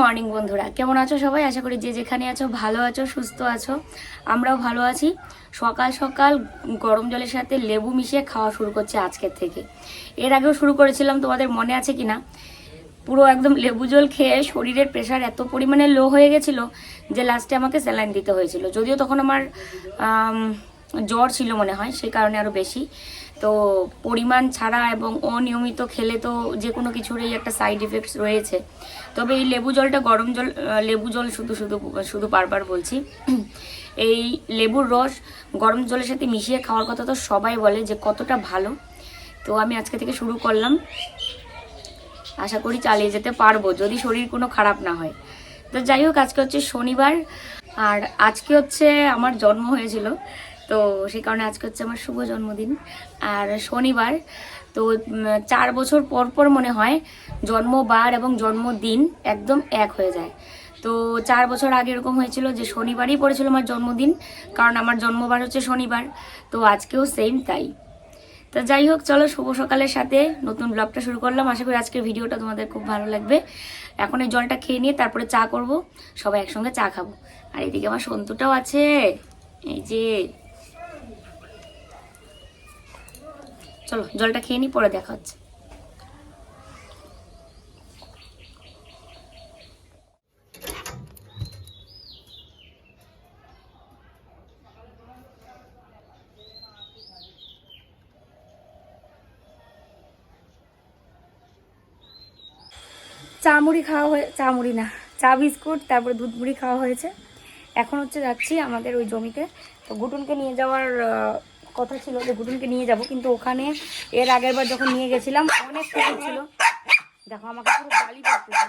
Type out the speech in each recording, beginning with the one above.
Morning বন্ধুরা। কেমন আছো সবাই? আশা করি যে যেখানে আছো ভালো আছো সুস্থ আছো। আমরাও ভালো আছি। সকাল সকাল গরম জলের সাথে লেবু মিশিয়ে খাওয়া শুরু করছে আজকের থেকে। এর আগেও শুরু করেছিলাম তোমাদের মনে আছে কি না পুরো একদম লেবু জল খেয়ে শরীরের প্রেশার এত পরিমাণে লো হয়ে গেছিল যে লাস্টে আমাকে স্যালাইন দিতে হয়েছিল। যদিও তখন আমার আম, জ্বর ছিল মনে হয়, সেই কারণে আরও বেশি। তো পরিমাণ ছাড়া এবং অনিয়মিত খেলে তো যে কোনো কিছুরই একটা সাইড ইফেক্টস রয়েছে। তবে এই লেবু জলটা, গরম জল লেবু জল শুধু শুধু শুধু বারবার বলছি। এই লেবুর রস গরম জলের সাথে মিশিয়ে খাওয়ার কথা তো সবাই বলে যে কতটা ভালো। তো আমি আজকে থেকে শুরু করলাম। আশা করি চালিয়ে যেতে পারব, যদি শরীর কোনো খারাপ না হয়। তো যাই হোক, আজকে হচ্ছে শনিবার। আর আজকে হচ্ছে আমার জন্ম হয়েছিল। তো সেই কারণে আজকে হচ্ছে আমার শুভ জন্মদিন। আর শনিবার, তো চার বছর পর পর মনে হয় জন্মবার এবং জন্মদিন একদম এক হয়ে যায়। তো চার বছর আগে এরকম হয়েছিল যে শনিবারই পড়েছিল আমার জন্মদিন, কারণ আমার জন্মবার হচ্ছে শনিবার, তো আজকেও সেম তাই। তো যাই হোক, চলো শুভ সকালের সাথে নতুন ব্লগটা শুরু করলাম। আশা করি আজকের ভিডিওটা তোমাদের খুব ভালো লাগবে। এখন এই জলটা খেয়ে নিয়ে তারপরে চা করব, সবাই একসঙ্গে চা খাব। আর এদিকে আমার সন্তুটাও আছে। এই যে চলো, জলটা খেয়ে নিই পরে দেখা হচ্ছে। চা মুড়ি খাওয়া হয়ে, চা মুড়ি না, চা বিস্কুট, তারপরে দুধ মুড়ি খাওয়া হয়েছে। এখন হচ্ছে যাচ্ছি আমাদের ওই জমিতে। তো গুটুনকে নিয়ে যাওয়ার কথা ছিল যে গুটুনকে নিয়ে যাব, কিন্তু ওখানে এর আগের বার যখন নিয়ে গেছিলাম, অনেক কুকুর ছিল। দেখো, আমাকে পুরো গালি করতেছে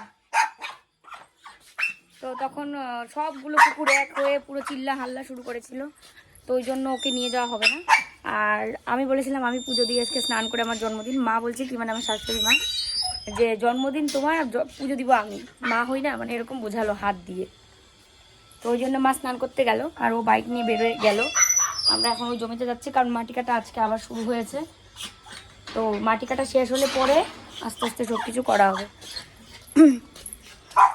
তো তখন সবগুলো কুকুর এক হয়ে পুরো চিল্লা হাল্লা শুরু করেছিল, তো ওই জন্য ওকে নিয়ে যাওয়া হবে না। আর আমি বলেছিলাম, আমি পুজো দিয়ে আজকে স্নান করে আমার জন্মদিন। মা বলছে কি মানে আমার শাশুড়ি মা, যে জন্মদিন তোমার পুজো দিব আমি। মা হই না মানে এরকম বোঝালো হাত দিয়ে। তো ওই জন্য মা স্নান করতে গেল, আর ও বাইক নিয়ে বেরোয় গেল। আমরা এখন ওই জমিতে যাচ্ছি, কারণ মাটি কাটা আজকে আবার শুরু হয়েছে। তো মাটি কাটা শেষ হলে পরে আস্তে আস্তে সব কিছু করা হবে।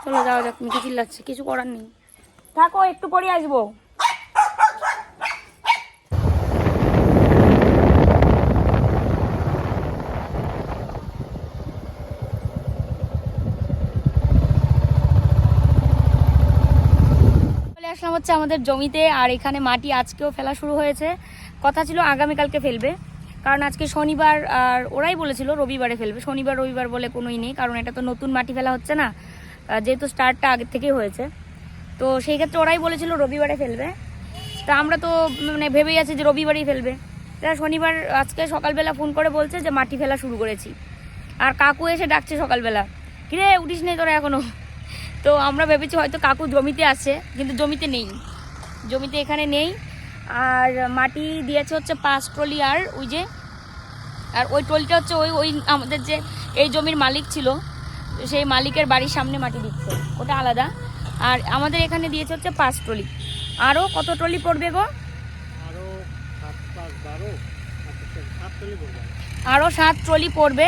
চলো যাওয়া যাক মিটি চিল্লাচ্ছে, কিছু করার নেই। থাকো, একটু পরে আসব চলে আসলাম হচ্ছে আমাদের জমিতে আর এখানে মাটি আজকেও ফেলা শুরু হয়েছে। কথা ছিল আগামীকালকে ফেলবে। কারণ আজকে শনিবার আর ওরাই বলেছিল রবিবারে ফেলবে। শনিবার, রবিবার বলে কোনোই নেই, কারণ এটা তো নতুন মাটি ফেলা হচ্ছে না। যেহেতু স্টার্টটা আগের থেকেই হয়েছে। তো সেই ক্ষেত্রে ওরাই বলেছিল রবিবারে ফেলবে। তা আমরা তো মানে ভেবেই আছি যে রবিবারেই ফেলবে। তা শনিবার আজকে সকালবেলা ফোন করে বলছে যে মাটি ফেলা শুরু করেছি। আর কাকু এসে ডাকছে সকালবেলা। কিরে, উঠিস নেই তোরা এখনও? তো আমরা ভেবেছি হয়তো কাকু জমিতে আছে কিন্তু জমিতে নেই। জমিতে এখানে নেই। আর মাটি দিয়েছে হচ্ছে পাঁচ ট্রলি আর ওই যে আর ওই ট্রলিটা হচ্ছে ওই ওই আমাদের যে এই জমির মালিক ছিল সেই মালিকের বাড়ির সামনে মাটি দিচ্ছে। ওটা আলাদা। আর আমাদের এখানে দিয়েছে হচ্ছে পাঁচ ট্রলি। আরও কত ট্রলি পড়বে গো? আরও সাত পাঁচ বারো আচ্ছা, সাত আরও ট্রলি পড়বে।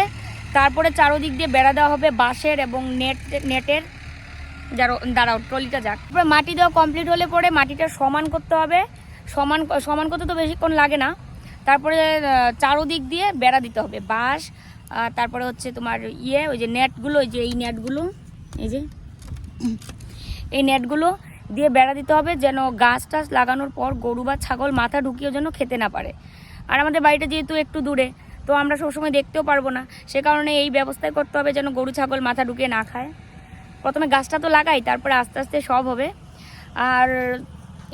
তারপরে চারোদিক দিয়ে বেড়া দেওয়া হবে বাঁশের এবং নেট নেটের। দাঁড়াও, ট্রলিটা যাক। তারপরে মাটি দেওয়া কমপ্লিট হলে পরে মাটিটা সমান করতে হবে। সমান সমান করতে তো বেশিক্ষণ লাগে না। তারপরে চারোদিক দিয়ে বেড়া দিতে হবে, বাঁশ তারপরে হচ্ছে তোমার ইয়ে ওই যে নেটগুলো, ওই যে এই নেটগুলো, এই যে, এই নেটগুলো দিয়ে বেড়া দিতে হবে যেন গাছ টাছ লাগানোর পর গরু বা ছাগল মাথা ঢুকিয়ে যেন খেতে না পারে। আর আমাদের বাড়িটা যেহেতু একটু দূরে, তো আমরা সবসময় দেখতেও পারব না। সে কারণে এই ব্যবস্থাই করতে হবে যেন গরু ছাগল মাথা ঢুকিয়ে না খায়। প্রথমে গাছটা তো লাগাই, তারপরে আস্তে আস্তে সব হবে। আর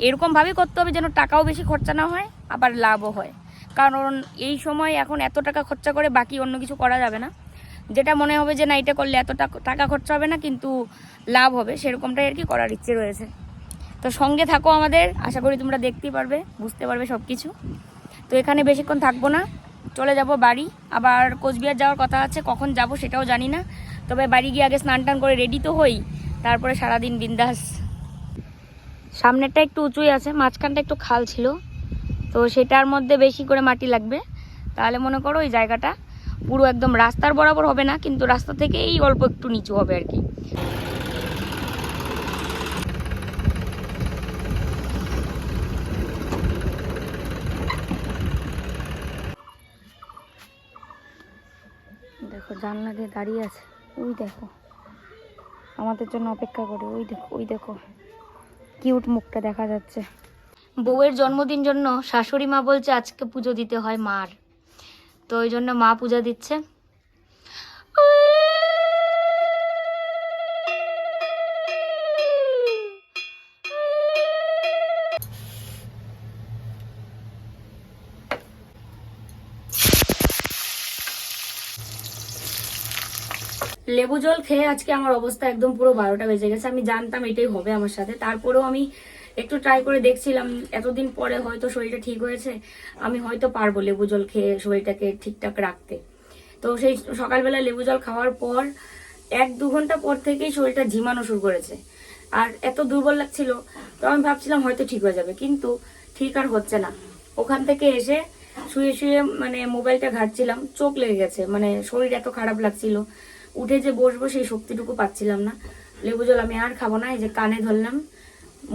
এরকমভাবেই করতে হবে যেন টাকাও বেশি খরচা না হয়, আবার লাভও হয়। কারণ এই সময় এখন এত টাকা খরচা করে বাকি অন্য কিছু করা যাবে না। যেটা মনে হবে যে না, এটা করলে এত টাকা খরচা হবে না, কিন্তু লাভ হবে, সেরকমটাই আর কি করার ইচ্ছে রয়েছে। তো সঙ্গে থাকো আমাদের, আশা করি তোমরা দেখতেই পারবে, বুঝতে পারবে সব কিছু তো এখানে বেশিক্ষণ থাকব না, চলে যাব বাড়ি। আবার কোচবিহার যাওয়ার কথা আছে, কখন যাব সেটাও জানি না। তবে বাড়ি গিয়ে আগে স্নান টান করে রেডি তো হই, তারপরে সারাদিন বিন্দাস। সামনেরটা একটু উঁচুই আছে, মাঝখানটা একটু খাল ছিল, তো সেটার মধ্যে বেশি করে মাটি লাগবে। তাহলে মনে করো ওই জায়গাটা পুরো একদম রাস্তার বরাবর হবে না, কিন্তু রাস্তা থেকে এই অল্প একটু নিচু হবে আর কি। দেখো জানলা দিয়ে দাঁড়িয়ে আছে। ওই দেখো। আমাদের জন্য অপেক্ষা করে, ওই দেখো ওই দেখো। কিউট মুখটা দেখা যাচ্ছে। বউয়ের জন্মদিন জন্য শাশুড়ি মা বলছে, আজকে পুজো দিতে হয় মার। তো ওই জন্য মা পূজা দিচ্ছে। লেবু জল খেয়ে আজকে আমার অবস্থা একদম পুরো বারোটা বেজে গেছে। আমি জানতাম এটাই হবে আমার সাথে। তারপরেও আমি একটু ট্রাই করে দেখছিলাম, এতদিন পরে হয়তো শরীরটা ঠিক হয়েছে, আমি হয়তো পারব লেবু জল খেয়ে শরীরটাকে ঠিকঠাক রাখতে। তো সেই সকালবেলা লেবু জল খাওয়ার পর এক দু ঘণ্টা পর থেকেই শরীরটা ঝিমানো শুরু করেছে। আর এত দুর্বল লাগছিল, তো আমি ভাবছিলাম হয়তো ঠিক হয়ে যাবে, কিন্তু ঠিক আর হচ্ছে না। ওখান থেকে এসে শুয়ে শুয়ে মানে মোবাইলটা ঘাটছিলাম, চোখ লেগে গেছে মানে শরীর এত খারাপ লাগছিল। উঠে যে বসবো সেই শক্তিটুকু পাচ্ছিলাম না। লেবু জল আমি আর খাব না, এই যে কানে ধরলাম।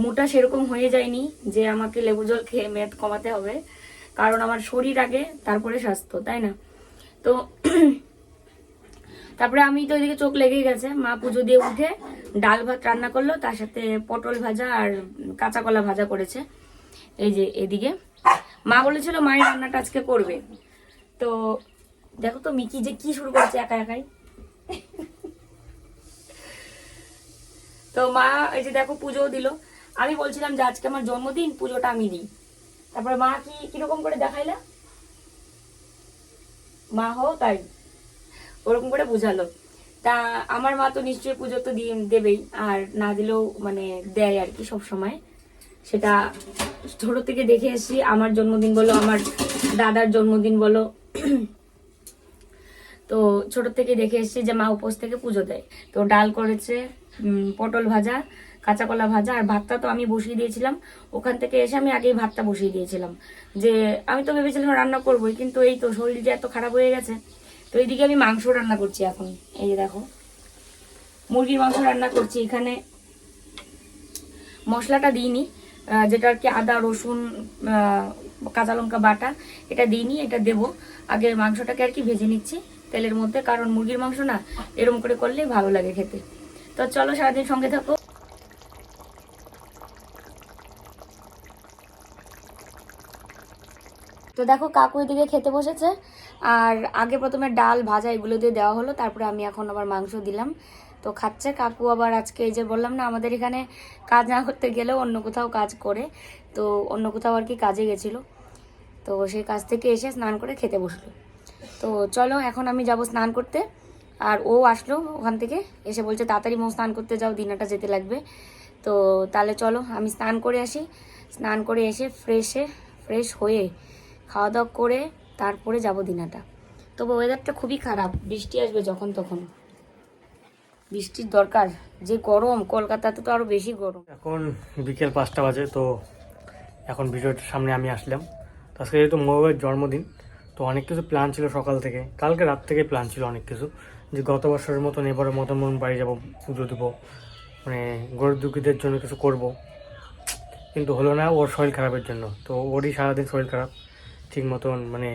মোটা সেরকম হয়ে যায়নি যে আমাকে লেবু জল খেয়ে মেদ কমাতে হবে। কারণ আমার শরীর আগে, তারপরে স্বাস্থ্য, তাই না? তো তারপরে আমি তো এদিকে চোখ লেগেই গেছে। মা পুজো দিয়ে উঠে ডাল ভাত রান্না করল, তার সাথে পটল ভাজা আর কাঁচা কলা ভাজা করেছে। এই যে এদিকে। মা বলেছিল, মায়ের রান্নাটা আজকে করবে। তো দেখো তো মিকি যে কি শুরু করেছে একা একাই। তো মা, এই যে দেখো পুজো দিল। আমি বলছিলাম যে আজকে আমার জন্মদিন, পুজোটা আমি দিই। তারপরে মা কি, কীরকম করে দেখাইলা? মা, হো, তাই। ওরকম করে বুঝালো। তা আমার মা তো নিশ্চয়ই পুজো তো দেবেই, আর না দিলেও মানে দেয় আর কি সব সময় সেটা ছোট থেকে দেখে এসেছি, আমার জন্মদিন বলো, আমার দাদার জন্মদিন বলো। তো ছোট থেকে দেখে এসেছি যে মা উপোস থেকে পুজো দেয়। তো ডাল করেছে পটল ভাজা, কাঁচা কলা ভাজা আর ভাতটা তো আমি বসিয়ে দিয়েছিলাম। ওখান থেকে এসে আমি আগেই ভাতটা বসিয়ে দিয়েছিলাম। যে আমি তো ভেবেছিলাম রান্না করবোই, কিন্তু এই তো শরীর যে এত খারাপ হয়ে গেছে, তো এইদিকে আমি মাংস রান্না করছি এখন। এই যে দেখো, মুরগির মাংস রান্না করছি। এখানে মশলাটা দিইনি যেটা আর কি আদা, রসুন কাঁচা লঙ্কা, বাটা, এটা দিইনি, এটা দেবো। আগে মাংসটাকে আর কি ভেজে নিচ্ছি। তেলের মধ্যে, কারণ মুরগির মাংস না, এরম করে করলে ভালো লাগে খেতে। তো চলো সারাদিন সঙ্গে থাকো। তো দেখো কাকু এদিকে খেতে বসেছে, আর আগে প্রথমে ডাল ভাজা এগুলো দিয়ে দেওয়া হলো, তারপরে আমি এখন আবার মাংস দিলাম। তো খাচ্ছে কাকু, আবার আজকে এই যে বললাম না, আমাদের এখানে কাজ না করতে গেলেও অন্য কোথাও কাজ করে, তো অন্য কোথাও আর কি কাজে গেছিল। তো সেই কাজ থেকে এসে স্নান করে খেতে বসল। তো চলো, এখন আমি যাব স্নান করতে। আর ও আসলো ওখান থেকে, এসে বলছে, তাড়াতাড়ি মো স্নান করতে যাও দিনাটা যেতে লাগবে। তো তাহলে চলো, আমি স্নান করে আসি। স্নান করে এসে ফ্রেশে ফ্রেশ হয়ে খাওয়া দাওয়া করে তারপরে যাব দিনাটা তবে ওয়েদারটা খুবই খারাপ, বৃষ্টি আসবে যখন তখন। বৃষ্টির দরকার, যে গরম, কলকাতাতে তো আরও বেশি গরম। এখন বিকেল পাঁচটা বাজে, তো এখন ভিডিওটার সামনে আমি আসলাম। তো আজকে যেহেতু মৌয়ের জন্মদিন তো অনেক কিছু প্ল্যান ছিল সকাল থেকে। কালকে রাত থেকে প্ল্যান ছিল অনেক কিছু। যে গত বছরের মতন এবারের মতন মন বাড়ি যাব, পুজো দেবো মানে গরিব দুঃখীদের জন্য কিছু করব। কিন্তু হলো না ওর শরীর খারাপের জন্য। তো ওরই সারাদিন শরীর খারাপ, ঠিক মতন মানে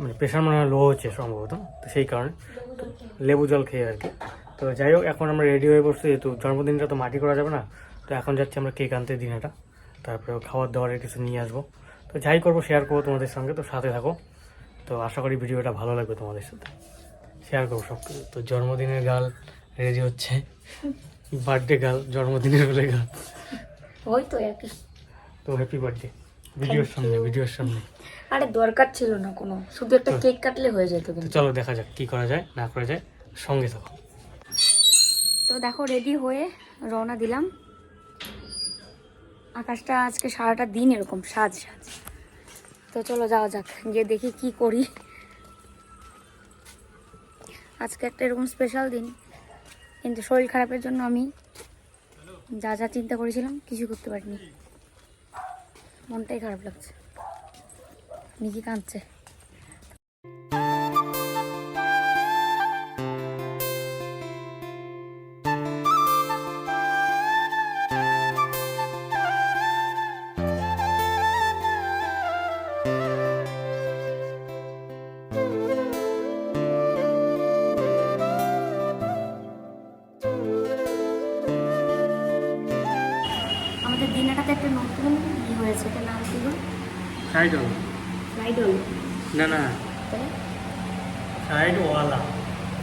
মানে প্রেশার মনে হয় লো হচ্ছে সম্ভবত, তো সেই কারণে। তো লেবু জল খেয়ে আর কি। তো যাই হোক, এখন আমরা রেডি হয়ে বসছি, যেহেতু জন্মদিনটা তো মাটি করা যাবে না, তো এখন যাচ্ছি আমরা কেক আনতে দিনাটা তারপরে খাবার দাবারের কিছু নিয়ে আসব। তো যাই করব শেয়ার করব তোমাদের সঙ্গে তো সাথে থাকো। তো আশা করি ভিডিওটা ভালো লাগবে তোমাদের সাথে। শেয়ার করব সব কিছু। তো জন্মদিনের গাল রেডি হচ্ছে। বার্থডে গাল জন্মদিনের বলে গাল। ওই তো একই। তো হ্যাপি বার্থডে ভিডিওর সামনে ভিডিওর সামনে। আরে দরকার ছিল না কোনো। শুধু একটা কেক কাটলে হয়ে যেত কিন্তু। চলো দেখা যাক কি করা যায় না করা যায়। সঙ্গে থাকো। তো দেখো রেডি হয়ে রওনা দিলাম। আকাশটা আজকে সারাটা দিন এরকম, সাজ সাজ। তো চলো যাওয়া যাক, গিয়ে দেখি কি করি। আজকে একটা এরকম স্পেশাল দিন, কিন্তু শরীর খারাপের জন্য আমি যা যা চিন্তা করেছিলাম কিছু করতে পারিনি। মনটাই খারাপ লাগছে। নিজে কাঁদছে।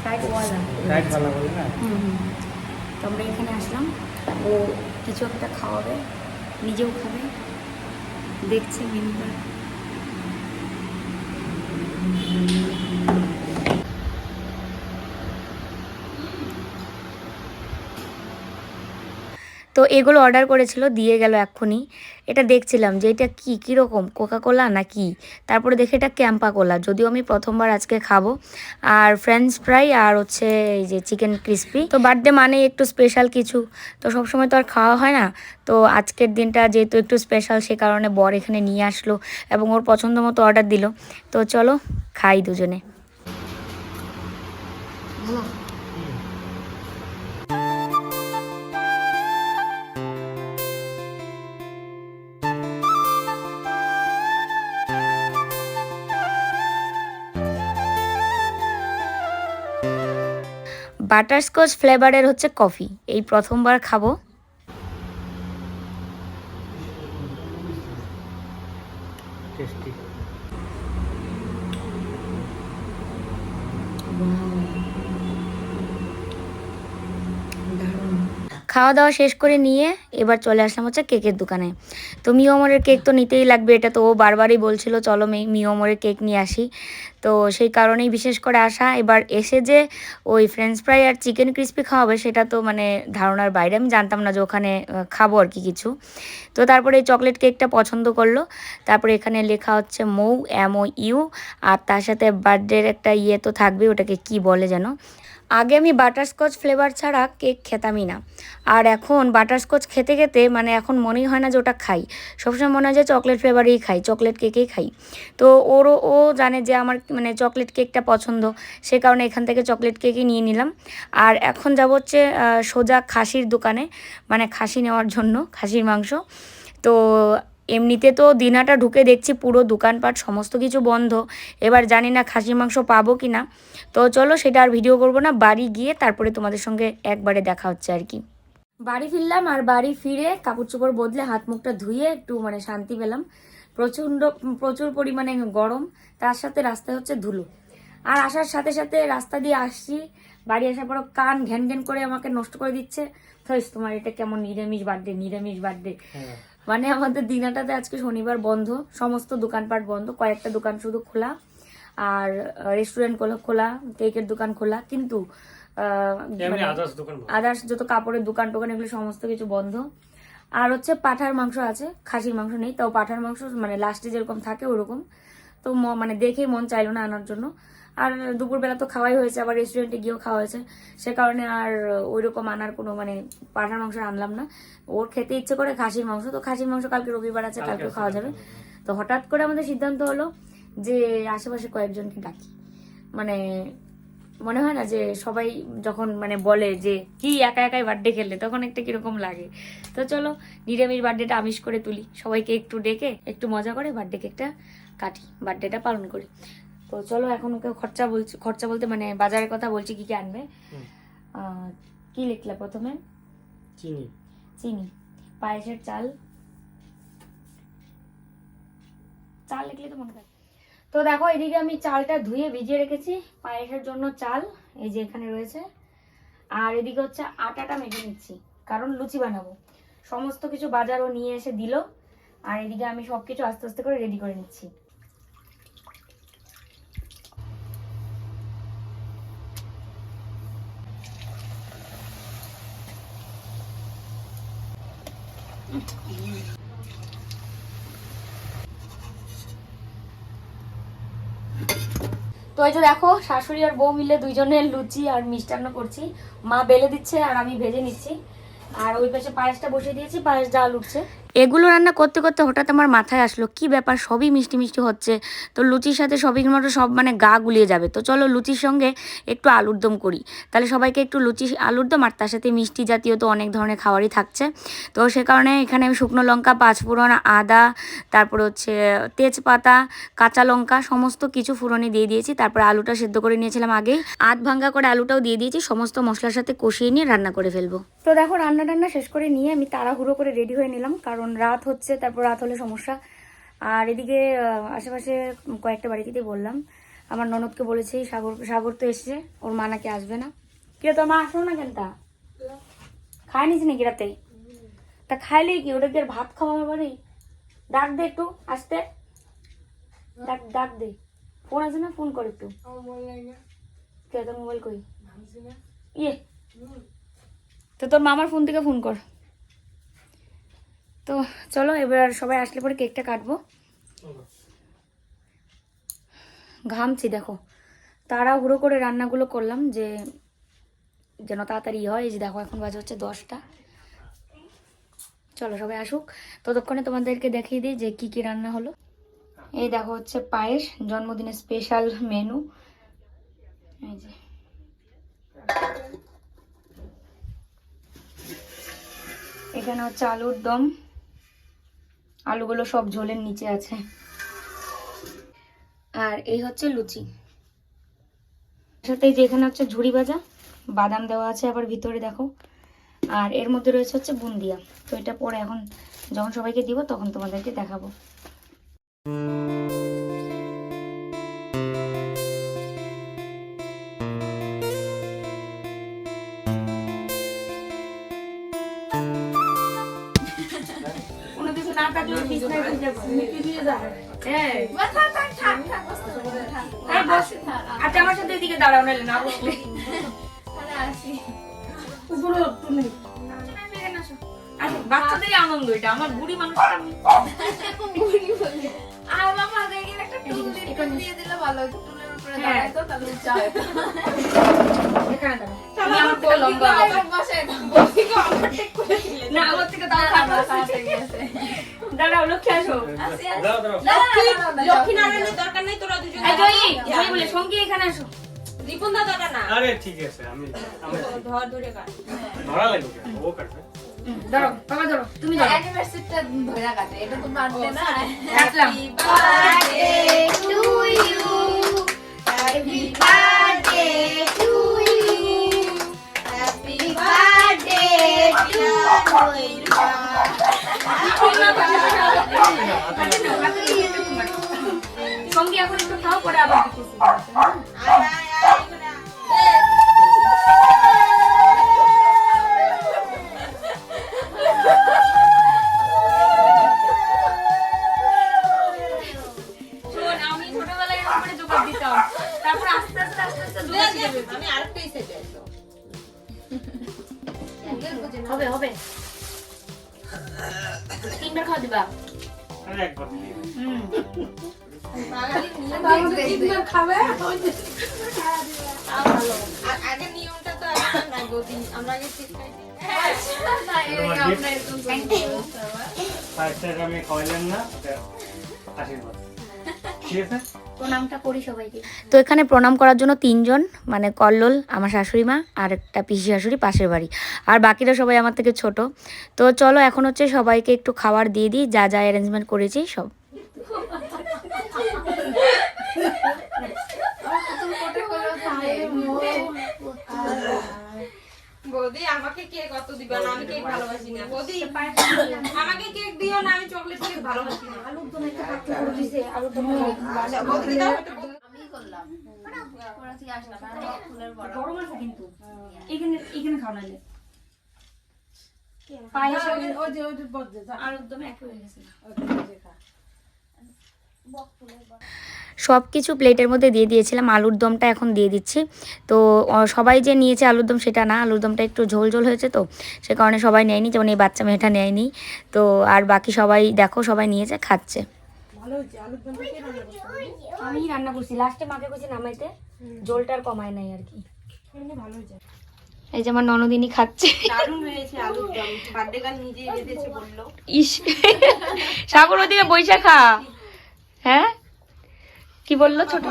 ফ্রাইড ওয়ালা সাইড ওয়ালা বলে না? হুম হুম। তো আমরা এখানে আসলাম। ও কিছু একটা খাওয়াবে নিজেও খাবে দেখছে মেনুটা। তো এগুলো অর্ডার করেছিল, দিয়ে গেল এক্ষুনি। এটা দেখছিলাম যে এটা কী কীরকম কোকা কোলা না কি তারপরে দেখে এটা ক্যাম্পা কোলা যদিও আমি প্রথমবার আজকে খাব। আর ফ্রেঞ্চ ফ্রাই আর হচ্ছে এই যে চিকেন ক্রিস্পি তো বার্থডে মানে একটু স্পেশাল কিছু। তো সবসময় তো আর খাওয়া হয় না। তো আজকের দিনটা যেহেতু একটু স্পেশাল সে কারণে বর এখানে নিয়ে আসলো এবং ওর পছন্দ মতো অর্ডার দিল। তো চলো, খাই দুজনে। বাটারস্কচ ফ্লেভারের হচ্ছে কফি। এই প্রথমবার খাব। খাওয়া দাওয়া শেষ করে নিয়ে এবার চলে আসলাম হচ্ছে কেকের দোকানে। তো মিওমরের কেক তো নিতেই লাগবে, এটা তো ও বারবারই বলছিল, চলো মিওমরের কেক নিয়ে আসি। তো সেই কারণেই বিশেষ করে আসা। এবার এসে যে ওই ফ্রেঞ্চ ফ্রাই আর চিকেন ক্রিস্পি খাওয়াবে, সেটা তো মানে ধারণার বাইরে, আমি জানতাম না যে ওখানে খাব আর কি কিছু। তো তারপরে এই চকলেট কেকটা পছন্দ করল। তারপরে এখানে লেখা হচ্ছে মৌ, এম ও ইউ, আর তার সাথে বার্থডের একটা ইয়ে তো থাকবে ওটাকে কি বলে যেন? আগে আমি বাটারস্কচ ফ্লেভার ছাড়া কেক খেতামই না। আর এখন বাটারস্কচ খেতে খেতে মানে এখন মনেই হয় না যে ওটা খাই। সবসময় মনে হয় যে চকলেট ফ্লেভারেই খাই চকলেট কেকেই খাই। তো ওরও ও জানে যে আমার মানে চকলেট কেকটা পছন্দ, সে কারণে এখান থেকে চকলেট কেকই নিয়ে নিলাম। আর এখন যাব হচ্ছে সোজা খাসির দোকানে মানে খাসি নেওয়ার জন্য, খাসির মাংস। তো এমনিতে তো দিনাটা ঢুকে দেখছি পুরো দোকানপাট, সমস্ত কিছু বন্ধ। এবার জানি না খাসির মাংস পাবো কি না তো চলো সেটা আর ভিডিও করব না, বাড়ি গিয়ে তারপরে তোমাদের সঙ্গে একবারে দেখা হচ্ছে আর কি। বাড়ি ফিরলাম আর বাড়ি ফিরে কাপড় চোপড় বদলে হাত মুখটা ধুয়ে একটু মানে শান্তি পেলাম। প্রচণ্ড, প্রচুর পরিমাণে গরম, তার সাথে রাস্তায় হচ্ছে ধুলো। আর আসার সাথে সাথে রাস্তা দিয়ে আসছি, বাড়ি আসার পর কান ঘ্যান ঘ্যান করে আমাকে নষ্ট করে দিচ্ছে। তোমার এটা কেমন নিরামিষ বার্থডে নিরামিষ বার্থডে মানে আমাদের দিনাটাতে আজকে শনিবার বন্ধ সমস্ত দোকানপাট বন্ধ কয়েকটা দোকান শুধু খোলা আর রেস্টুরেন্ট খোলা কেকের দোকান খোলা কিন্তু আদার্স আদার্স যত কাপড়ের দোকান টোকান এগুলো সমস্ত কিছু বন্ধ। আর হচ্ছে পাঠার মাংস আছে খাসির মাংস নেই তাও পাঠার মাংস মানে লাস্টে যেরকম থাকে ওরকম। তো ম- মানে দেখেই মন চাইলো না আনার জন্য। আর দুপুরবেলা তো খাওয়াই হয়েছে আবার রেস্টুরেন্টে গিয়েও খাওয়া হয়েছে। সে কারণে আর ওই রকম আনার কোনো মানে পাঠার মাংস আনলাম না। ওর খেতে ইচ্ছে করে খাসির মাংস। তো খাসির মাংস কালকে রবিবার আছে কালকে খাওয়া যাবে। তো হঠাৎ করে আমাদের সিদ্ধান্ত হলো যে আশেপাশে কয়েকজনকে ডাকি। মানে মনে হয় না যে সবাই যখন মানে বলে যে কি একা একাই বার্থডে খেললে তখন একটা কীরকম লাগে। তো চলো নিরামিষ বার্থডেটা আমিষ করে তুলি। সবাইকে একটু ডেকে একটু মজা করে বার্থডে কেকটা কাটি বার্থডেটা পালন করি। তো চলো এখন ওকে খরচা বলছি খরচা বলতে মানে বাজারের কথা বলছি কি কি আনবে। কি লিখলে প্রথমে? চিনি। চিনি পায়েসের চাল। চাল লিখলে তো মনে থাকে। তো দেখো এদিকে আমি চালটা ধুয়ে ভিজিয়ে রেখেছি পায়েসের জন্য চাল এই যে এখানে রয়েছে। আর এদিকে হচ্ছে আটাটা মেখে নিচ্ছি কারণ লুচি বানাবো। সমস্ত কিছু বাজারও নিয়ে এসে দিল আর এদিকে আমি সবকিছু আস্তে আস্তে করে রেডি করে নিচ্ছি। এই যে দেখো, শাশুড়ি আর বউ মিলে দুইজনে লুচি আর মিষ্টান্ন করছি। মা বেলে দিচ্ছে আর আমি ভেজে নিচ্ছি। আর ওই পাশে পায়েসটা বসিয়ে দিয়েছি, পায়েস ডাল উঠছে। এগুলো রান্না করতে করতে হঠাৎ আমার মাথায় আসলো, কি ব্যাপার? সবই মিষ্টি মিষ্টি হচ্ছে। তো লুচির সাথে সবই মতো সব মানে গা গুলিয়ে যাবে। তো চলো লুচির সঙ্গে একটু আলুর দম করি। তাহলে সবাইকে একটু লুচি, আলুর দম আর তার সাথে মিষ্টি জাতীয় তো অনেক ধরনের খাবারই থাকছে। তো সে কারণে এখানে আমি শুকনো লঙ্কা পাঁচফোড়ন আদা, তারপর হচ্ছে তেজপাতা, কাঁচা লঙ্কা সমস্ত কিছু ফুরনে দিয়ে দিয়েছি। তারপর আলুটা সেদ্ধ করে নিয়েছিলাম আগে আধ ভাঙ্গা করে আলুটাও দিয়ে দিয়েছি। সমস্ত মশলার সাথে কষিয়ে নিয়ে রান্না করে ফেলব। তো দেখো রান্না টান্না শেষ করে নিয়ে আমি তাড়াহুড়ো করে রেডি হয়ে নিলাম। কারণ রাত হচ্ছে তারপর রাত হলে সমস্যা। আর এদিকে আশেপাশে কয়েকটা বাড়িতেই বললাম। আমার ননদকে বলেছি সাগর সাগর তো এসছে ওর মা নাকি আসবে না। কি তোর মা আসলো না কেন তা? খায় নিস নাকি রাতে? তা খাইলেই কি? ওটা কি আর ভাত খাওয়া হবে বাড়ি ডাক দে একটু আসতে। ডাক ডাক দে। ফোন আছে না? ফোন কর একটু। কে তোর মোবাইল কই? ইয়ে। তো তোর মামার ফোন থেকে ফোন কর। তো চলো, এবার সবাই আসলে পরে কেকটা কাটবো। ঘামছি, দেখো। তাড়াহুড়ো করে রান্নাগুলো করলাম যে যেন তাড়াতাড়ি হয়। যে দেখো, এখন বাজে হচ্ছে দশটা। চলো, সবাই আসুক। ততক্ষণে তোমাদেরকে দেখিয়ে দিই যে কি কি রান্না হলো। এই দেখো হচ্ছে পায়েস, জন্মদিনের স্পেশাল মেনু এই যে। এখানে হচ্ছে আলুর দম। আলুগুলো সব ঝোলের নিচে আছে। আর এই হচ্ছে লুচি। সাথে যেখানে হচ্ছে ঝুড়ি ভাজা, বাদাম দেওয়া আছে আবার ভিতরে দেখো। আর এর মধ্যে রয়েছে হচ্ছে বুন্দিয়া। তো এটা পরে এখন যখন সবাইকে দিব তখন তোমাদেরকে দেখাবো। আচ্ছা আমার সাথে এদিকে দাঁড়াও নাহলে না বসলে বাচ্চাদেরই আনন্দ এটা আমার বুড়ি মানুষ। এখানে দাঁড়াও। তুমি আমার থেকে লম্বা হবে। না আমার থেকে তাও খাটো আছে। দাঁড়াও লক্ষ্মী আসো। লক্ষ্মীনারায়ণের দরকার নেই তোরা দুজন জয়ী জয়ী বলে সঙ্গী এখানে আসো। রিপন দা দরকার না। আরে ঠিক আছে আমি আমি ধর ধরে কাট। ধরা লাগবে ও কাটবে। ধরো বাবা ধরো তুমি ধরো। অ্যানিভার্সারিটা ধরে কাটে এটা তো বার্থডে না। কাটলাম সঙ্গী তো এখানে প্রণাম করার জন্য তিনজন মানে কল্লোল, আমার শাশুড়ি মা আর একটা পিসি শাশুড়ি পাশের বাড়ি। আর বাকিরা সবাই আমার থেকে ছোট। তো চলো, এখন হচ্ছে সবাইকে একটু খাবার দিয়ে দিই, যা যা অ্যারেঞ্জমেন্ট করেছি সব। বৌদি আমাকে কেক কত দিবা না আমি কেক ভালোবাসি না। বৌদি আমাকে কেক দিও না আমি চকলেট কেক ভালোবাসি না। বৌদি দাও একটু। বৌদি। আমি করলাম। করে থেকে আসলাম আর ফুলের বড়। গরম আছে কিন্তু। এখানে এখানে খাও নাহলে পায়েস আর একদম এক হয়ে গেছে। সব কিছু প্লেটের মধ্যে দিয়ে দিয়েছিলাম। আলুর দমটা এখন দিয়ে দিচ্ছি। তো সবাই যে নিয়েছে আলুর দম সেটা না। আলুর দমটা একটু ঝোল ঝোল হয়েছে তো সে কারণে সবাই নেয়নি। যেমন এই বাচ্চা মেয়েটা নেয়নি। তো আর বাকি সবাই দেখো সবাই নিয়েছে খাচ্ছে। আমি রান্না করছি লাস্টে মাকে করছি নামাইতে। ঝোলটা আর কমায় নাই আর কি। এই যে আমার ননদিনী খাচ্ছে। ইস। সাগর ওদিকে বৈশাখা। হ্যাঁ? কি বলল ছোট?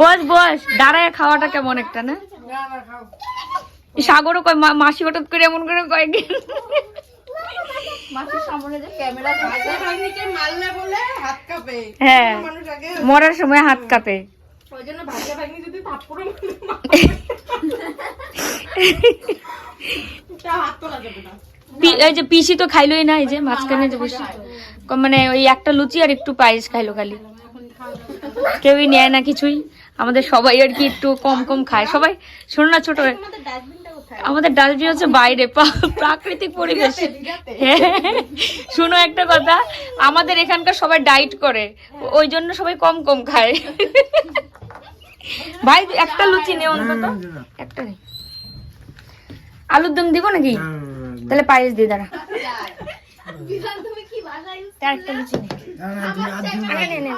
বস বস দাঁড়ায় খাওয়াটা কেমন একটা না? সাগরও কয় মাসি হঠাৎ করে এমন করে কাঁপে। হ্যাঁ মরার সময় হাত কাঁপে। ওই জন্য ভাগিনা ভাগিনী যদি যদি থাপ্পড়ে হাত তোলা যাবে না। পি- এই যে পিসি তো খাইলোই না এই যে মাঝখানে যে বসে মানে ওই একটা লুচি আর একটু পায়েস খাইলো খালি। কেউই নেয় না কিছুই। আমাদের সবাই আর কি একটু কম কম খায়। সবাই শোনো না ছোট আমাদের ডাস্টবিন হচ্ছে বাইরে প্রাকৃতিক পরিবেশ। হ্যাঁ। শোনো একটা কথা। আমাদের এখানকার সবাই ডাইট করে। ওই জন্য সবাই কম কম খায়। ভাই একটা লুচি নে অন্তত একটা নেই আলুর দম দিব নাকি? তাহলে পায়েস দিয়ে দাঁড়া। নে। নে, নে, নে, নে।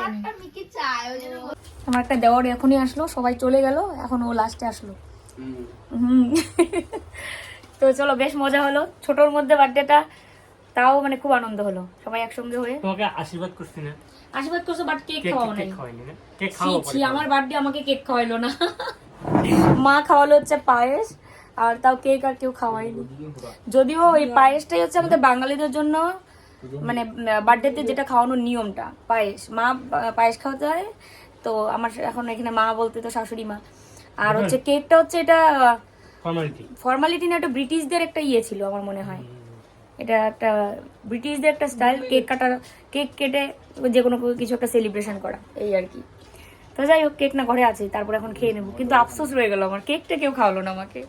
আমার একটা দেওয়ার এখনই আসলো সবাই চলে গেল এখন ও লাস্টে আসলো। হুম। তো চলো বেশ মজা হলো। ছোটর মধ্যে বার্থডেটা তাও মানে খুব আনন্দ হলো। সবাই একসঙ্গে হয়ে। তোমাকে আশীর্বাদ করছি না। আশীর্বাদ করছ বাট কেক খাওয়াও নাই। কেক খাওয়াইনি পরে আমার বার্থডে আমাকে কেক খাওয়াইলো না। মা খাওয়ালো হচ্ছে পায়েস আর তাও কেক আর কেউ খাওয়ায়নি। যদিও ওই পায়েসটাই হচ্ছে আমাদের বাঙালিদের জন্য মানে বার্থডেতে যেটা খাওয়ানোর নিয়মটা পায়েস। মা পায়েস খাওয়াতে হয় তো আমার এখন এখানে মা বলতে তো শাশুড়ি মা। আর হচ্ছে কেকটা হচ্ছে এটা ফর্মালিটি ফর্মালিটি না একটা ব্রিটিশদের একটা ইয়ে ছিল আমার মনে হয়। এটা একটা ব্রিটিশদের একটা স্টাইল কেক কাটা কেক কেটে যে কোনো কিছু একটা সেলিব্রেশন করা এই আর কি। তো যাই হোক কেক না ঘরে আছে তারপর এখন খেয়ে নেব। কিন্তু আফসোস রয়ে গেল আমার কেকটা কেউ খাওয়ালো না আমাকে।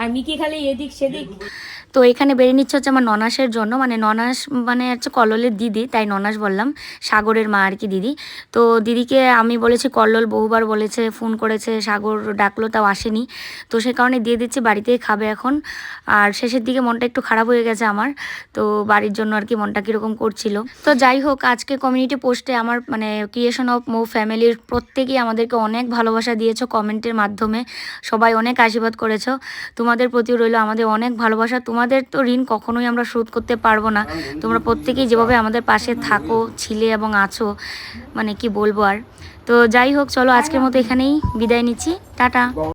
আর মিকি খালি এদিক সেদিক তো এখানে বেরিয়ে নিচ্ছে হচ্ছে আমার ননাসের জন্য। মানে ননাস মানে হচ্ছে কল্লোলের দিদি, তাই ননাস বললাম, সাগরের মা আর কি দিদি। তো দিদিকে আমি বলেছি, কল্লোল বহুবার বলেছে, ফোন করেছে, সাগর ডাকলো, তাও আসেনি। তো সে কারণে দিয়ে দিচ্ছি, বাড়িতেই খাবে এখন। আর শেষের দিকে মনটা একটু খারাপ হয়ে গেছে আমার, তো বাড়ির জন্য আর কি মনটা কীরকম করছিল। তো যাই হোক, আজকে কমিউনিটি পোস্টে আমার মানে ক্রিয়েশন অফ মো ফ্যামিলির প্রত্যেকেই আমাদেরকে অনেক ভালোবাসা দিয়েছ কমেন্টের মাধ্যমে। সবাই অনেক আশীর্বাদ করেছ। তোমাদের প্রতিও রইল আমাদের অনেক ভালোবাসা। তোমাদের তো ঋণ কখনোই আমরা শোধ করতে পারব না। তোমরা প্রত্যেকেই যেভাবে আমাদের পাশে থাকো, ছিলে এবং আছো মানে কি বলব আর। তো যাই হোক, চলো আজকের মতো এখানেই বিদায় নিচ্ছি। টাটা।